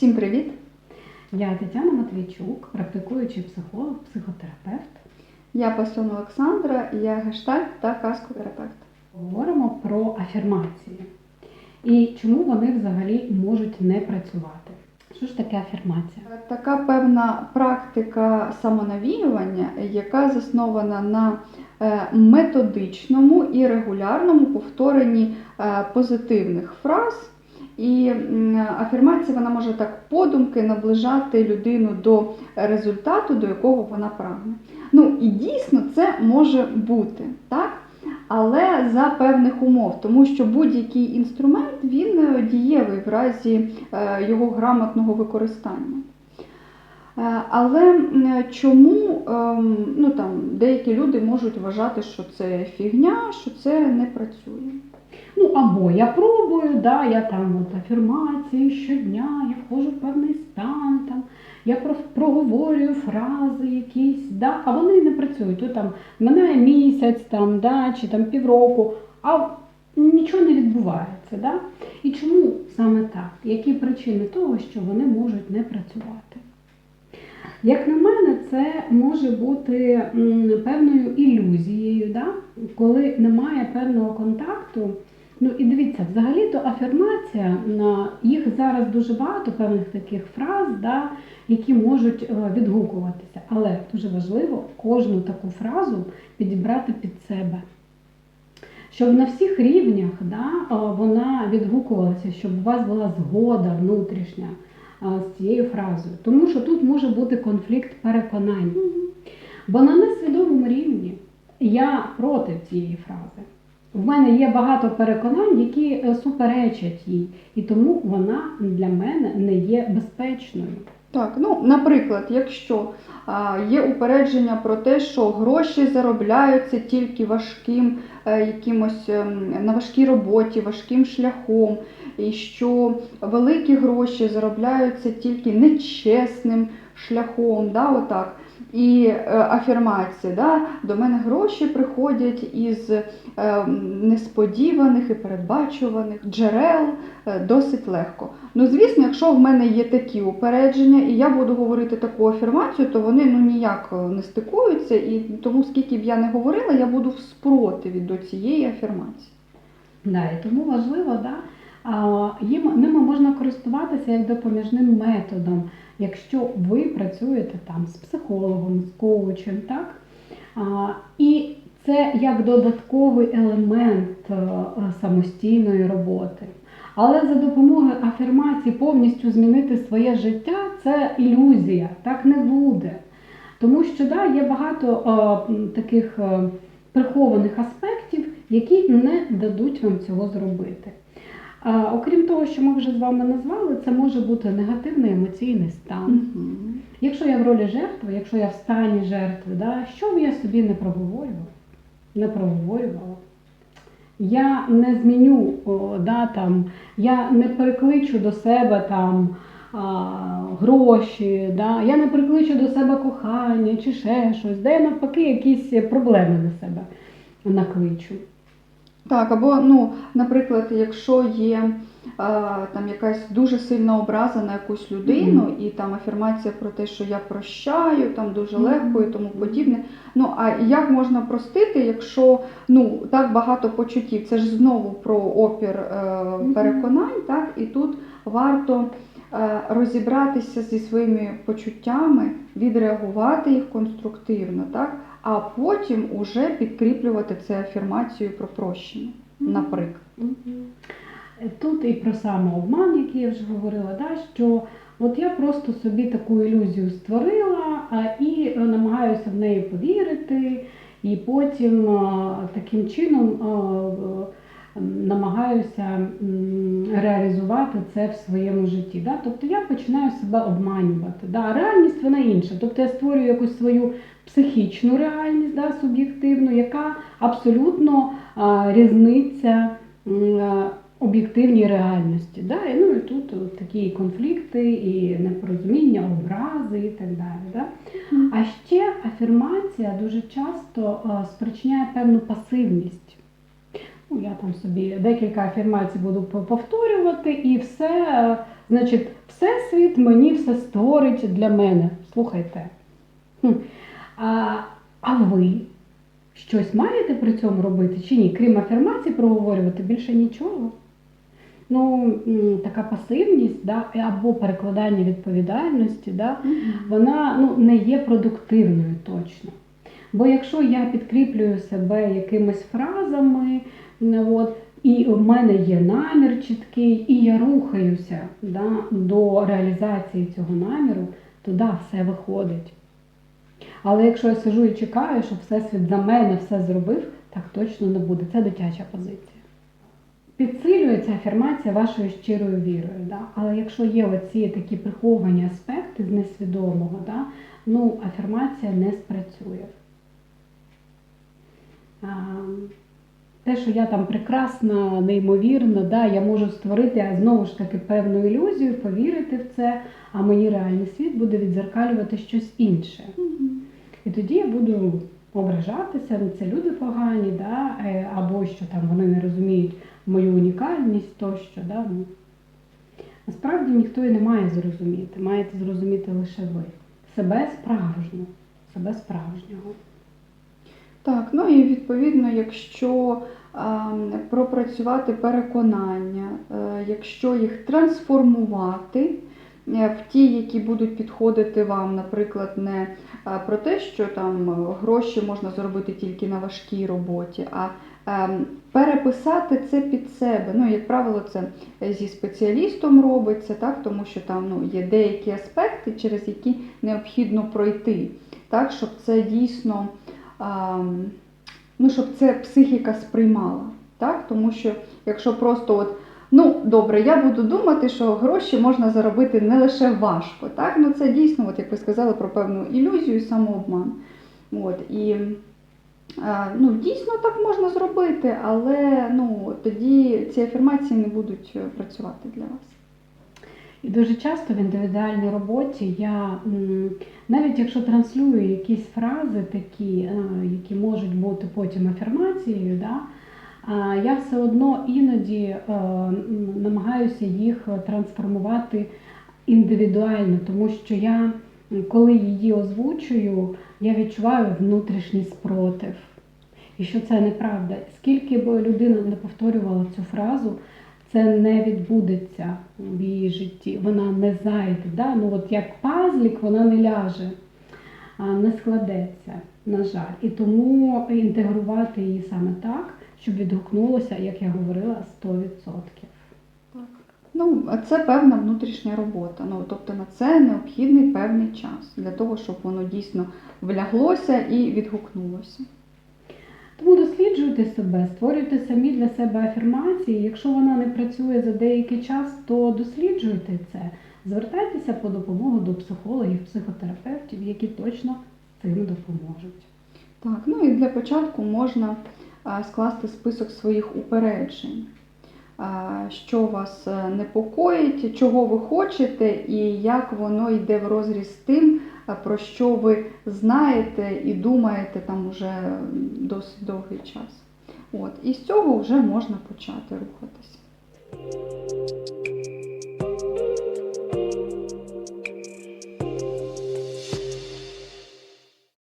Всім привіт! Я Тетяна Матвійчук, практикуючий психолог, психотерапевт. Я Пасьон Олександра, я гештальт та каскотерапевт. Говоримо про афірмації і чому вони взагалі можуть не працювати. Що ж таке афірмація? Така певна практика самонавіювання, яка заснована на е, методичному і регулярному повторенні е, позитивних фраз. М, афірмація вона може так подумки наближати людину до результату, до якого вона прагне. Ну і дійсно це може бути, так? Але за певних умов, тому що будь-який інструмент він е, дієвий в разі е, його грамотного використання. Е, Але чому ем, ну, там, деякі люди можуть вважати, що це фігня, що це не працює? Ну або я пробую, да, я там от афірмації щодня, я входжу в певний стан, там, я проговорюю фрази якісь, да, а вони не працюють. От, там, минає місяць там, да, чи там півроку, а нічого не відбувається. Да? І чому саме так? Які причини того, що вони можуть не працювати? Як на мене, це може бути певною ілюзією, да? коли немає певного контакту. Ну і дивіться, взагалі-то афірмація, їх зараз дуже багато певних таких фраз, да, які можуть е, відгукуватися. Але дуже важливо кожну таку фразу підібрати під себе. Щоб на всіх рівнях да, е, вона відгукувалася, щоб у вас була згода внутрішня е, з цією фразою. Тому що тут може бути конфлікт переконань. Бо на несвідомому рівні я проти цієї фрази. В мене є багато переконань, які е, суперечать їй, і тому вона для мене не є безпечною. Так, ну, наприклад, якщо а, є упередження про те, що гроші заробляються тільки важким, е, якимось ем, на важкій роботі, важким шляхом, і що великі гроші заробляються тільки нечесним шляхом, да, отак. І е, афірмація, да, до мене гроші приходять із е, несподіваних і передбачуваних джерел е, досить легко. Ну, звісно, якщо в мене є такі упередження, і я буду говорити таку афірмацію, то вони ну ніяк е, не стикуються, і тому скільки б я не говорила, я буду в спротиві до цієї афірмації. Да, і тому важливо, да, їм, ними можна користуватися як допоміжним методом, якщо ви працюєте там з психологом, з коучем, так? А, і це як додатковий елемент е, е, самостійної роботи. Але за допомогою афірмації повністю змінити своє життя це ілюзія, так не буде. Тому що да, є багато е, м, таких е, прихованих аспектів, які не дадуть вам цього зробити. Окрім того, що ми вже з вами назвали, це може бути негативний емоційний стан. Якщо я в ролі жертви, якщо я в стані жертви, да, що б я собі не проговорювала? Не проговорювала. Я не зміню, о, да, там, я не прикличу до себе там, а, гроші, да, я не прикличу до себе кохання чи ще щось, де я навпаки якісь проблеми на себе накличу. Так, або, ну, наприклад, якщо є е, там якась дуже сильна образа на якусь людину, і там афірмація про те, що я прощаю, там дуже Мгм. легко і тому подібне. Ну а як можна простити, якщо ну так багато почуттів? Це ж знову про опір е, переконань, так і тут варто е, розібратися зі своїми почуттями, відреагувати їх конструктивно, так, а потім уже підкріплювати це афірмацією про прощення, наприклад. Тут і про самообман, який я вже говорила, да, що от я просто собі таку ілюзію створила і е, намагаюся в неї повірити, і потім таким чином намагаюся реалізувати це в своєму житті. Да? Тобто я починаю себе обманювати. Да? Реальність вона інша. Тобто я створюю якусь свою психічну реальність, да, суб'єктивну, яка абсолютно а, різниця а, об'єктивній реальності. Да? І, ну, і тут от такі конфлікти, і непорозуміння, образи і так далі. Да? А ще афірмація дуже часто а, спричиняє певну пасивність. Ну, я там собі декілька афірмацій буду повторювати, і все Значить, всесвіт мені все створить для мене. Слухайте. А, а ви щось маєте при цьому робити чи ні? Крім афірмацій проговорювати більше нічого? Ну, така пасивність да, або перекладання відповідальності, да, вона ну, не є продуктивною точно. Бо якщо я підкріплюю себе якимись фразами, от, і в мене є намір чіткий, і я рухаюся да, до реалізації цього наміру, то да, все виходить. Але якщо я сижу і чекаю, що Всесвіт за мене все зробив, так точно не буде. Це дитяча позиція. Підсилюється афірмація вашою щирою вірою. Да? Але якщо є оці такі приховані аспекти з несвідомого, да? ну, афірмація не спрацює. А, те, що я там прекрасна, неймовірна, да, я можу створити знову ж таки певну ілюзію, повірити в це, а мені реальний світ буде відзеркалювати щось інше. І тоді я буду ображатися, ну це люди погані, да? е, або що там вони не розуміють мою унікальність тощо. Да? Ну, насправді ніхто і не має зрозуміти. Маєте зрозуміти лише ви. Себе справжню, себе справжнього. Так, ну і відповідно, якщо ем, пропрацювати переконання, е, якщо їх трансформувати е, в ті, які будуть підходити вам, наприклад, не е, про те, що там е, гроші можна заробити тільки на важкій роботі, а ем, переписати це під себе. Ну, як правило, це зі спеціалістом робиться, так, тому що там ну, є деякі аспекти, через які необхідно пройти, так, щоб це дійсно ну, щоб це психіка сприймала. Так? Тому що якщо просто от, ну добре, я буду думати, що гроші можна заробити не лише важко. Так? Ну, це дійсно, от, як ви сказали, про певну ілюзію і самообман. От, і ну, дійсно так можна зробити, але ну, тоді ці афірмації не будуть е, працювати для вас. І дуже часто в індивідуальній роботі я навіть якщо транслюю якісь фрази такі, які можуть бути потім афірмацією, да, я все одно іноді е, намагаюся їх трансформувати індивідуально, тому що я, коли її озвучую, я відчуваю внутрішній спротив. І що це неправда. Скільки б людина не повторювала цю фразу, це не відбудеться в її житті. Вона не зайде. Да? Ну, от як пазлік, вона не ляже, а не складеться, на жаль. І тому інтегрувати її саме так, щоб відгукнулося, як я говорила, 100%. Так. Ну, а це певна внутрішня робота. Ну, тобто на це необхідний певний час для того, щоб воно дійсно вляглося і відгукнулося. Тому досліджуйте себе, створюйте самі для себе афірмації. Якщо вона не працює за деякий час, то досліджуйте це. Звертайтеся по допомогу до психологів, психотерапевтів, які точно цим допоможуть. Так, ну і для початку можна скласти список своїх упереджень, що вас е, непокоїть, чого ви хочете, і як воно йде в розріз з тим, про що ви знаєте і думаєте там уже досить довгий час. От, і з цього вже можна почати рухатися.